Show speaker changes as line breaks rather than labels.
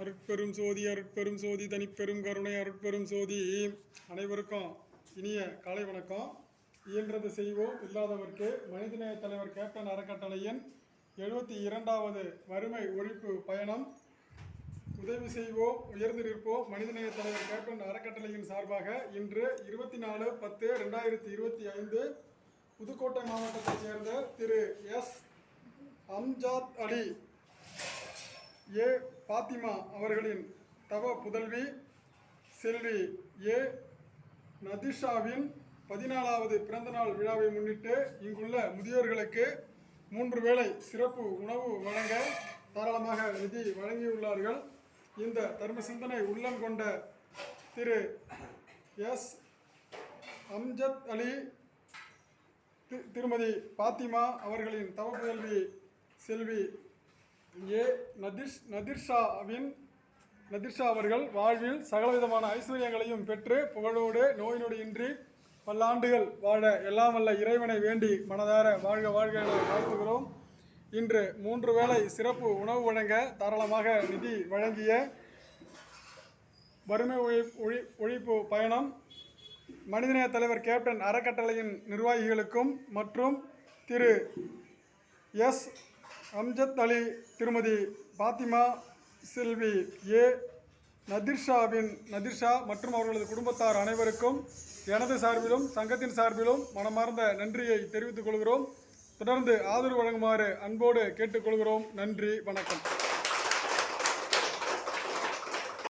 அருட்பெரும் சோதி அருட்பெரும் சோதி தனிப்பெரும் கருணை அருட்பெரும் சோதி. அனைவருக்கும் இனிய காலை வணக்கம். இயன்றது செய்வோம் இல்லாதவர்க்கு. மனிதநேய தலைவர் கேப்டன் அறக்கட்டளையின் எழுபத்தி இரண்டாவது வறுமை ஒழிப்பு பயணம். உதவி செய்வோம் உயர்ந்து நிற்போம். மனிதநேய தலைவர் கேப்டன் அறக்கட்டளையின் சார்பாக இன்று இருபத்தி நாலு பத்து ரெண்டாயிரத்தி இருபத்தி ஐந்து புதுக்கோட்டை மாவட்டத்தைச் சேர்ந்த திரு எஸ். அம்ஜாத் அலி ஏ. பாத்திமா அவர்களின் தவ புதல்வி செல்வி ஏ. நதிஷாவின் பதினாலாவது பிறந்தநாள் விழாவை முன்னிட்டு இங்குள்ள முதியோர்களுக்கு மூன்று வேளை சிறப்பு உணவு வழங்க தாராளமாக நிதி வழங்கியுள்ளார்கள். இந்த தர்ம சிந்தனை உள்ளம் கொண்ட திரு எஸ். அம்ஜத் அலி திருமதி பாத்திமா அவர்களின் தவ புதல்வி செல்வி ஏ நதிஷ் நதிர்ஷாவின் நதிர்ஷா அவர்கள் வாழ்வில் சகலவிதமான ஐஸ்வர்யங்களையும் பெற்று புகழோடு நோய் நொடியின்றி பல்லாண்டுகள் வாழ எல்லாம் வல்ல இறைவனை வேண்டி மனதார வாழ்க வாழ்க என வாழ்த்துகிறோம். இன்று மூன்று வேளை சிறப்பு உணவு வழங்க தாராளமாக நிதி வழங்கிய வறுமை ஒழி ஒழி ஒழிப்பு பயணம் மனிதநேய தலைவர் கேப்டன் அறக்கட்டளையின் நிர்வாகிகளுக்கும் மற்றும் திரு எஸ் அம்ஜத் அலி திருமதி பாத்திமா செல்வி ஏ. நதிர்ஷாவின் நதிர்ஷா மற்றும் அவர்களது குடும்பத்தார் அனைவருக்கும் எனது சார்பிலும் சங்கத்தின் சார்பிலும் மனமார்ந்த நன்றியை தெரிவித்துக் கொள்கிறோம். தொடர்ந்து ஆதரவு வழங்குமாறு அன்போடு கேட்டுக்கொள்கிறோம். நன்றி வணக்கம்.